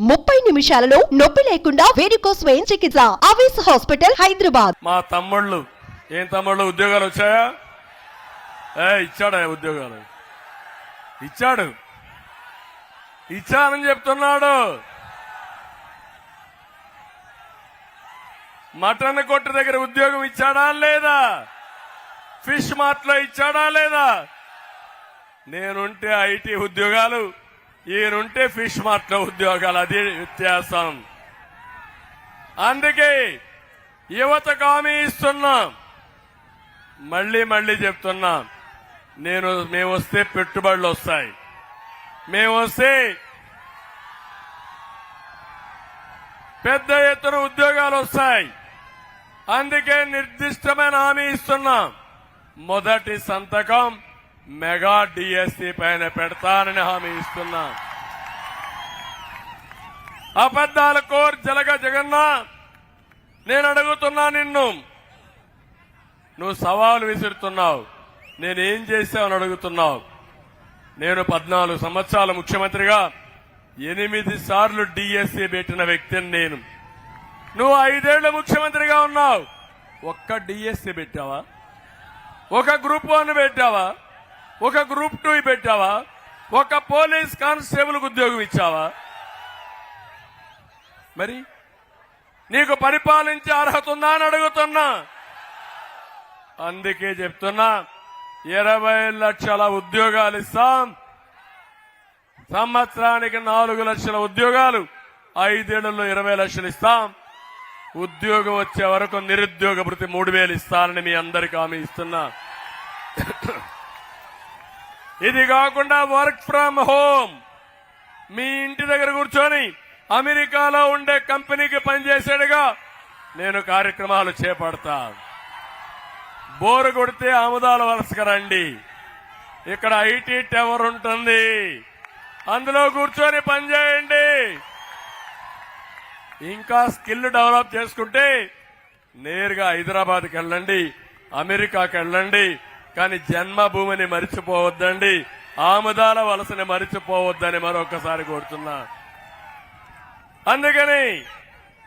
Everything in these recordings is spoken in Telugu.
ముప్పై నిమిషాలలో నొప్పి లేకుండా వేడికోస్ స్వయం చికిత్స. ఆవేశ హాస్పిటల్ హైదరాబాద్. మా తమ్ముళ్ళు ఏం తమ్ముళ్ళు ఉద్యోగాలు వచ్చాయా? ఏ ఇచ్చాడా ఉద్యోగాలు? ఇచ్చాడు. ఇచ్చానని చెప్తున్నాడు. మటన్ కొట్టు దగ్గర ఉద్యోగం ఇచ్చాడా లేదా? ఫిష్ మార్ట్లో ఇచ్చాడా లేదా? నేనుంటే ఐటీ ఉద్యోగాలు. ఈయనుంటే ఫిష్ మార్ట్లో ఉద్యోగాలు అది వ్యత్యాసం. అందుకే యువతకు హామీ ఇస్తున్నాం. మళ్ళీ మళ్ళీ చెప్తున్నాం. నేను మేము వస్తే పెట్టుబడులు వస్తాయి. మేము వస్తే పెద్ద ఎత్తున ఉద్యోగాలు వస్తాయి. అందుకే నిర్దిష్టమైన హామీ ఇస్తున్నాం. మొదటి సంతకం మెగా డిఎస్సి పైన పెడతానని హామీ ఇస్తున్నా. అబద్దాల కోర్ జలగ జగన్నా నేను అడుగుతున్నా నిన్ను. నువ్వు సవాలు విసురుతున్నావు. నేనేం చేశావని అడుగుతున్నావు. నేను పద్నాలుగు సంవత్సరాల ముఖ్యమంత్రిగా ఎనిమిది సార్లు డిఎస్సీ పెట్టిన వ్యక్తిని నేను. నువ్వు ఐదేళ్ళ ముఖ్యమంత్రిగా ఉన్నావు. ఒక్క డిఎస్సీ పెట్టావా? ఒక గ్రూప్ వన్ పెట్టావా? ఒక గ్రూప్ టూ పెట్టావా? ఒక పోలీస్ కానిస్టేబుల్ ఉద్యోగం ఇచ్చావా? మరి? నీకు పరిపాలించే అర్హత ఉందా అని అడుగుతున్నా. అందుకే చెప్తున్నా ఇరవై లక్షల ఉద్యోగాలు ఇస్తాం. సంవత్సరానికి నాలుగు లక్షల ఉద్యోగాలు ఐదేళ్ళలో ఇరవై లక్షలు ఇస్తాం. ఉద్యోగం వచ్చే వరకు నిరుద్యోగ భృతి మూడు వేలు ఇస్తానని మీ అందరికి హామీ ఇస్తున్నా. ఇది కాకుండా వర్క్ ఫ్రం హోమ్. మీ ఇంటి దగ్గర కూర్చొని అమెరికాలో ఉండే కంపెనీకి పనిచేసేడుగా నేను కార్యక్రమాలు చేపడతా. బోరు కొడితే ఆముదాల వలసకు రండి. ఇక్కడ ఐటీ టవర్ ఉంటుంది. అందులో కూర్చొని పనిచేయండి ఇంకా స్కిల్ డెవలప్ చేసుకుంటే నేరుగా హైదరాబాద్కి వెళ్ళండి అమెరికాకి వెళ్ళండి కానీ జన్మభూమిని మరిచిపోవద్దండి. ఆముదాల వలసని మరిచిపోవద్దని మరొకసారి కోరుతున్నా. అందుకని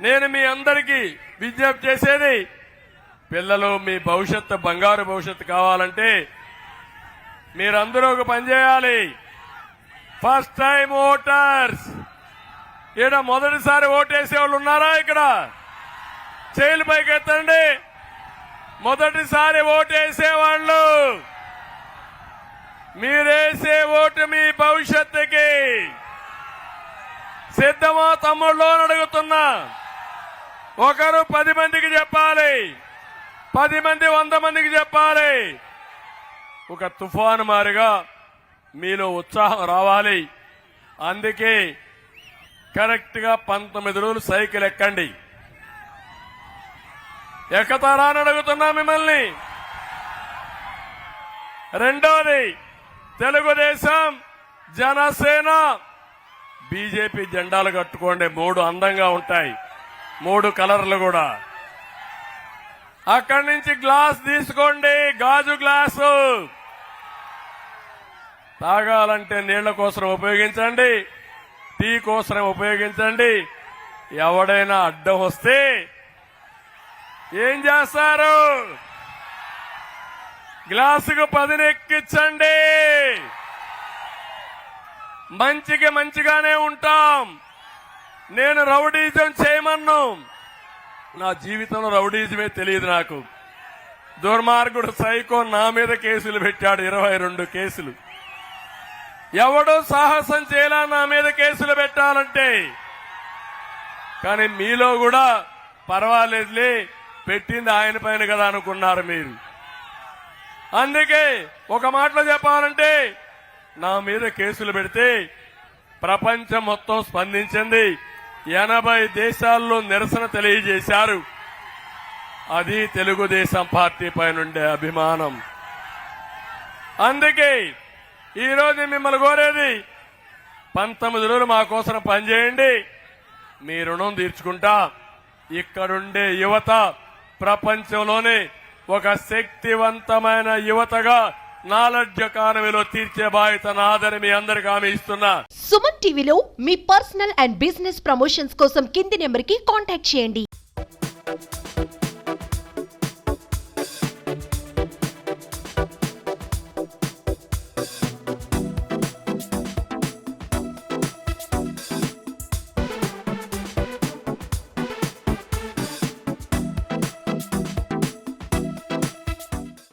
నేను మీ అందరికీ విజ్ఞప్తి చేసేది పిల్లలు మీ భవిష్యత్తు బంగారు భవిష్యత్తు కావాలంటే మీరందరూ ఒక పనిచేయాలి ఫస్ట్ టైం ఓటర్స్ ఈడ మొదటిసారి ఓటేసే వాళ్ళు ఉన్నారా ఇక్కడ? చేతులు పైకి ఎత్తండి మొదటిసారి ఓటేసేవాళ్ళు మీరేసే ఓటు మీ భవిష్యత్తుకి. సిద్ధమా తమ్ముళ్ళు అడుగుతున్నా. ఒకరు పది మందికి చెప్పాలి. పది మంది వంద మందికి చెప్పాలి. ఒక తుఫాను మారిగా మీలో ఉత్సాహం రావాలి. అందుకే కరెక్ట్గా పంతొమ్మిది రోజులు సైకిల్ ఎక్కండి. ఎక్కతారా అని అడుగుతున్నా మిమ్మల్ని. రెండోది తెలుగుదేశం జనసేన. బీజేపీ జెండాలు కట్టుకోండి మూడు అందంగా ఉంటాయి మూడు కలర్లు కూడా. అక్కడి నుంచి గ్లాస్ తీసుకోండి గాజు గ్లాసు. తాగాలంటే నీళ్ళ కోసం ఉపయోగించండి టీ కోసం ఉపయోగించండి. ఎవడైనా అడ్డం వస్తే ఏం చేస్తారు? గ్లాసుకు పదినెక్కించండి. మంచికి మంచిగానే ఉంటాం. నేను రౌడీజం చేయమన్ను. నా జీవితంలో రౌడీజమే తెలియదు నాకు. దుర్మార్గుడు సైకో నా మీద కేసులు పెట్టాడు ఇరవై రెండు కేసులు. ఎవడో సాహసం చేయలా నా మీద కేసులు పెట్టాలంటే. కానీ మీలో కూడా పర్వాలేదులే. పెట్టింది ఆయన పైన కదా అనుకున్నారు మీరు. అందుకే ఒక మాటలో చెప్పాలంటే నా మీద కేసులు పెడితే ప్రపంచం మొత్తం స్పందించింది. ఎనభై దేశాల్లో నిరసన తెలియజేశారు. అది తెలుగుదేశం పార్టీ పైనుండే అభిమానం. అందుకే ఈరోజు మిమ్మల్ని కోరేది పంతొమ్మిది రోజులు మా కోసం పనిచేయండి. మీ రుణం తీర్చుకుంటా. ఇక్కడుండే యువత ప్రపంచంలోనే ఒక శక్తివంతమైన యువతగా నాలెడ్జ్ ఎకానమీలో తీర్చే బాధ్యత నాదని మీ అందరికి హామీ ఇస్తున్నా. సుమన్ టీవీలో మీ పర్సనల్ అండ్ బిజినెస్ ప్రమోషన్స్ కోసం కింది నెంబర్కి కాంటాక్ట్ చేయండి.